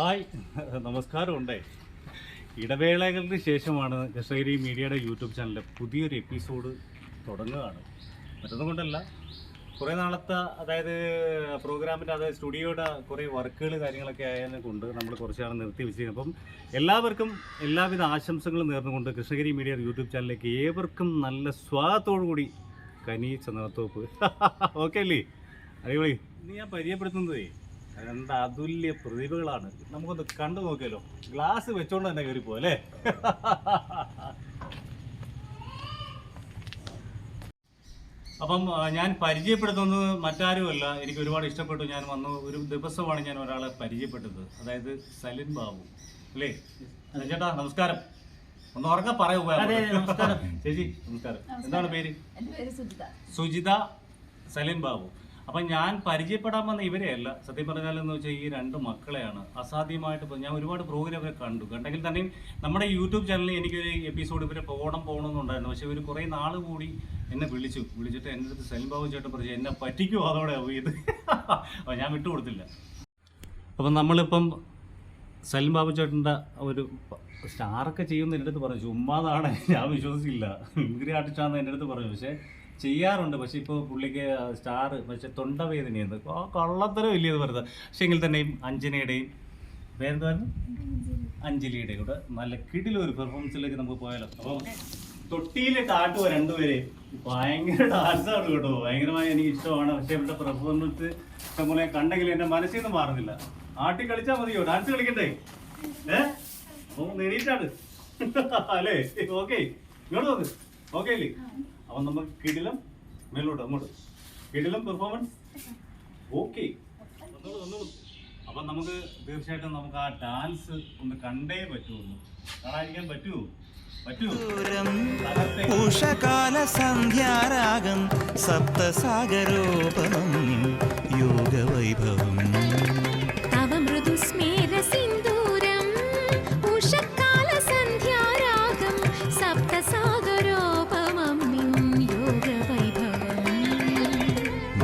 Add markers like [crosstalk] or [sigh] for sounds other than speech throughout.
Hi. നമസ്കാരം ഉണ്ടേ ഇടവേളകൾക്ക് ശേഷമാണ് കൃഷ്ണഗിരി മീഡിയയുടെ യൂട്യൂബ് ചാനലിലെ പുതിയൊരു എപ്പിസോഡ് തുടങ്ങുകയാണ്. മറ്റൊന്നും കൊണ്ടല്ല കുറേ നാളത്തെ അതായത് പ്രോഗ്രാമിന്റെ അതായത് സ്റ്റുഡിയോയുടെ കുറേ വർക്കുകൾ കാര്യങ്ങളൊക്കെ ആയതിനെ കൊണ്ട് നമ്മൾ കുറച്ച് നാൾ നിർത്തി വെച്ചിരിക്കുന്നത് അപ്പം എല്ലാവർക്കും എല്ലാവിധ ആശംസകളും നേർന്നുകൊണ്ട് കൃഷ്ണഗിരി മീഡിയ യൂട്യൂബ് ചാനലിലേക്ക് ഏവർക്കും നല്ല സ്വാഗതത്തോടു കൂടി കനി ചന്ദ്രത്തോപ്പ് [laughs] ഓക്കെ അല്ലേ? അടിപൊളി. ഇന്ന് ഞാൻ പരിചയപ്പെടുത്തുന്നതേ രണ്ട് അതുല്യ പ്രതിഭകളാണ്. നമുക്കൊന്ന് കണ്ടു നോക്കിയല്ലോ ഗ്ലാസ് വെച്ചോണ്ട് തന്നെ കയറി പോലെ അപ്പം ഞാൻ പരിചയപ്പെടുത്തുന്നത് മറ്റാരുമല്ല. എനിക്ക് ഒരുപാട് ഇഷ്ടപ്പെട്ടു. ഞാൻ വന്നു. ഒരു ദിവസമാണ് ഞാൻ ഒരാളെ പരിചയപ്പെട്ടത്. അതായത് സലിൻ ബാബു. അല്ലേ? ചേട്ടാ നമസ്കാരം. ഒന്ന് ഉറക്കെ പറയൂ. ചേച്ചി നമസ്കാരം. എന്താണ് പേര്? സുജിത. സലിൻ സലിം ബാബു. അപ്പം ഞാൻ പരിചയപ്പെടാൻ വന്ന ഇവരെയല്ല സത്യം പറഞ്ഞാൽ എന്ന് വെച്ചാൽ ഈ രണ്ട് മക്കളെയാണ്. അസാധ്യമായിട്ട് ഞാൻ ഒരുപാട് പ്രോഗ്രാം കണ്ടു. കണ്ടെങ്കിൽ തന്നെയും നമ്മുടെ യൂട്യൂബ് ചാനലിൽ എനിക്കൊരു എപ്പിസോഡ് ഇവരെ പോകണം പോകണമെന്നുണ്ടായിരുന്നു. പക്ഷേ ഇവർ കുറേ നാൾ കൂടി എന്നെ വിളിച്ചു. വിളിച്ചിട്ട് എന്റെ അടുത്ത് ബാബു ചേട്ടൻ പറഞ്ഞു എന്നെ പറ്റിക്കുമോ അതോടെ ഇത്? [laughs] അപ്പം ഞാൻ വിട്ടുകൊടുത്തില്ല. അപ്പം നമ്മളിപ്പം സലിം ബാബു ചേട്ടന്റെ ഒരു സ്റ്റാറൊക്കെ ചെയ്യുമെന്ന് എന്റെ അടുത്ത് പറഞ്ഞു. ചുമ്മാതാണ് ഞാൻ വിശ്വസിച്ചില്ല. മിമിക്രി ആർട്ടിസ്റ്റാണെന്ന് എന്റെ അടുത്ത് പറഞ്ഞു. പക്ഷേ ചെയ്യാറുണ്ട്. പക്ഷെ ഇപ്പോൾ പുള്ളിക്ക് സ്റ്റാർ പക്ഷെ തൊണ്ടവേദനയുണ്ട് ആ കള്ളത്തരം വലിയത് വെറുതെ പക്ഷേ എങ്കിൽ തന്നെയും അഞ്ജനയുടെയും വേറെന്തായിരുന്നു? അഞ്ജലിയുടെ കൂടെ നല്ല കിടിലൊരു പെർഫോമൻസിലേക്ക് നമുക്ക് പോയാലോ. അപ്പോൾ തൊട്ടിയിലെ കാട്ടുക രണ്ടുപേരെ. ഭയങ്കര ഡാൻസാണ് കേട്ടോ. ഭയങ്കരമായി എനിക്ക് ഇഷ്ടമാണ്. പക്ഷേ ഇവിടെ പെർഫോമൻസ് നമ്മളെ കണ്ടെങ്കിൽ എന്റെ മനസ്സിൽ നിന്ന് മാറുന്നില്ല. ആട്ടി കളിച്ചാൽ മതിയോ? ഡാൻസ് കളിക്കണ്ടേ? ഏ? അപ്പൊ നേടിയിട്ടാണ് അല്ലേ? ഓക്കെ. ഇങ്ങോട്ട് നോക്ക്. ഓക്കെ അല്ലേ അപ്പം കിടിലം മേലോട്ട് അങ്ങോട്ട്. കിടിലം പെർഫോമൻസ് ഓക്കെ അപ്പം നമുക്ക് തീർച്ചയായിട്ടും നമുക്ക് ആ ഡാൻസ് ഒന്ന് കണ്ടേ പറ്റുള്ളൂ. കാണാതിരിക്കാൻ പറ്റുമോ തകർത്തേ. ഉഷകാല സന്ധ്യാരാഗം സപ്തസാഗരോപമം യോഗവൈഭവം.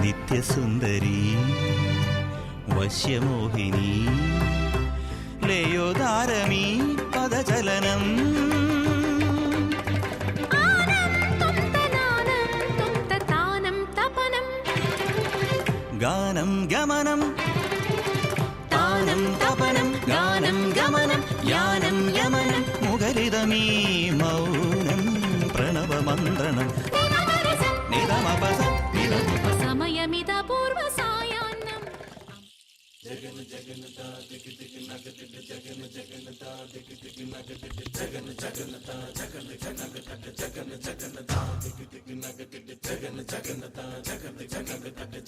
നിത്യസുന്ദരി വശ്യമോഹിനി ലയോദാരമീ പദചലനം ആനം ത്വം തനാനം ത്വം തതാനം തപനം ഗാനം ഗമനം താനം തപനം ഗാനം ഗമനം യാനം യമനം മുഖരിതമീ മൗനം പ്രണവമന്ത്രണം జగన్ జగనత దిగి దిగి నగదిడ్డ జగన్ జగనత దిగి దిగి నగదిడ్డ జగన్ జగనత జగన్ జగనగదడ్డ జగన్ జగనత దిగి దిగి నగదిడ్డ జగన్ జగనత జగన్ జగనగదడ్డ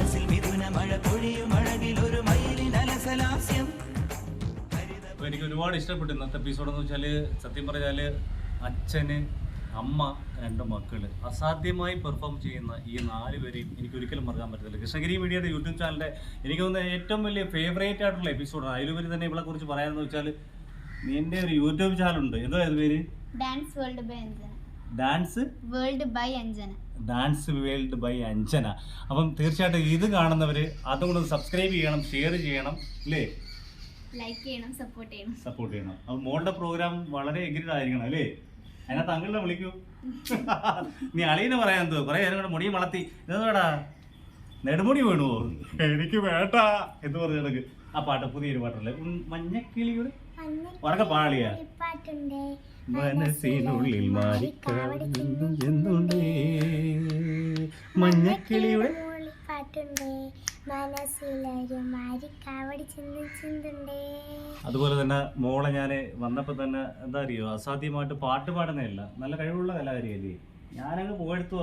മനസ്സിൽ മിഥുന മഴ പൊഴിയും അഴകിൽ ഒരു മയിലിനലസലാസ്യം അപ്പോൾ എനിക്ക് ഒരുപാട് ഇഷ്ടപ്പെട്ടു ഇന്നത്തെ എപ്പിസോഡ് എന്ന് വെച്ചാൽ സത്യം പറഞ്ഞാൽ അച്ഛന് അമ്മ രണ്ട് മക്കൾ അസാധ്യമായി പെർഫോം ചെയ്യുന്ന ഈ നാല് പേരെയും എനിക്ക് ഒരിക്കലും മറക്കാൻ പറ്റത്തില്ല. കൃഷ്ണഗിരി മീഡിയയുടെ യൂട്യൂബ് ചാനലിന്റെ എനിക്ക് തോന്നുന്ന ഏറ്റവും വലിയ ഫേവറേറ്റ് ആയിട്ടുള്ള എപ്പിസോഡാണ് അതിലുപരി തന്നെ ഇവളെ കുറിച്ച് പറയാമെന്ന് വെച്ചാൽ നിന്റെ ഒരു യൂട്യൂബ് ചാനലുണ്ട്. എന്താ പേര്? Dance world dance world by Anjana dance world by Anjana അപ്പം തീർച്ചയായിട്ടും ഇത് കാണുന്നവർ അതും കൂടെ സബ്സ്ക്രൈബ് ചെയ്യണം ഷെയർ ചെയ്യണം അല്ലേ ലൈക്ക് ചെയ്യണം സപ്പോർട്ട് ചെയ്യണം. സപ്പോർട്ട് ചെയ്യണം. അപ്പം മോളുടെ പ്രോഗ്രാം വളരെ എഗ്രിഡ് ആയിരിക്കണം അല്ലേ? അതിനകത്ത് അങ്കിളിനെ വിളിക്കൂ. [laughs] നീ അളീനെ പറയാൻ എന്തോ? കുറെ നേരം കൂടെ മുടിയും വളർത്തി. എന്താടാ നെടുമുടി വീണുവോ എനിക്ക് വേണ്ട. എന്ന് പറഞ്ഞ ആ പാട്ട് പുതിയൊരു പാട്ടല്ലേ? മഞ്ഞക്കിളിയുടെ? ഉറക്കെ പാളിയാ പാട്ടുണ്ട്. മനസ്സിനുള്ളിൽ മാറിക്കാടുന്നു എന്നുണ്ടേ മഞ്ഞക്കിളിയുടെ അതുപോലെ തന്നെ മോളെ ഞാൻ വന്നപ്പോൾ തന്നെ എന്താ അറിയോ അസാധ്യമായിട്ട് പാട്ട് പാടുന്നതല്ല. നല്ല കഴിവുള്ള കലാകാരിയല്ലേ. ഞാനങ്ങ് പോയെടുത്തു.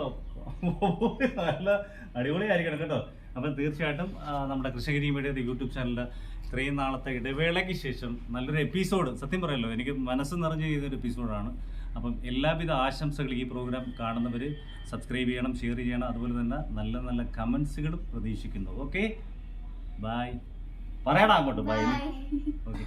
നല്ല അടിപൊളിയായിരിക്കണം കേട്ടോ. അപ്പം തീർച്ചയായിട്ടും നമ്മുടെ കൃഷ്ണഗിരി മീഡിയയുടെ യൂട്യൂബ് ചാനലിൽ ഇത്രയും നാളത്തെ ഇടവേളയ്ക്ക് ശേഷം നല്ലൊരു എപ്പിസോഡ് സത്യം പറയല്ലോ എനിക്ക് മനസ്സ് നിറഞ്ഞ ചെയ്തൊരു എപ്പിസോഡാണ് അപ്പം എല്ലാവിധ ആശംസകളും ഈ പ്രോഗ്രാം കാണുന്നവർ സബ്സ്ക്രൈബ് ചെയ്യണം ഷെയർ ചെയ്യണം. അതുപോലെ തന്നെ നല്ല നല്ല കമൻസുകളും പ്രതീക്ഷിക്കുന്നു. ഓക്കെ ബായ് പറയണം അങ്ങോട്ട് ബൈ ഓക്കെ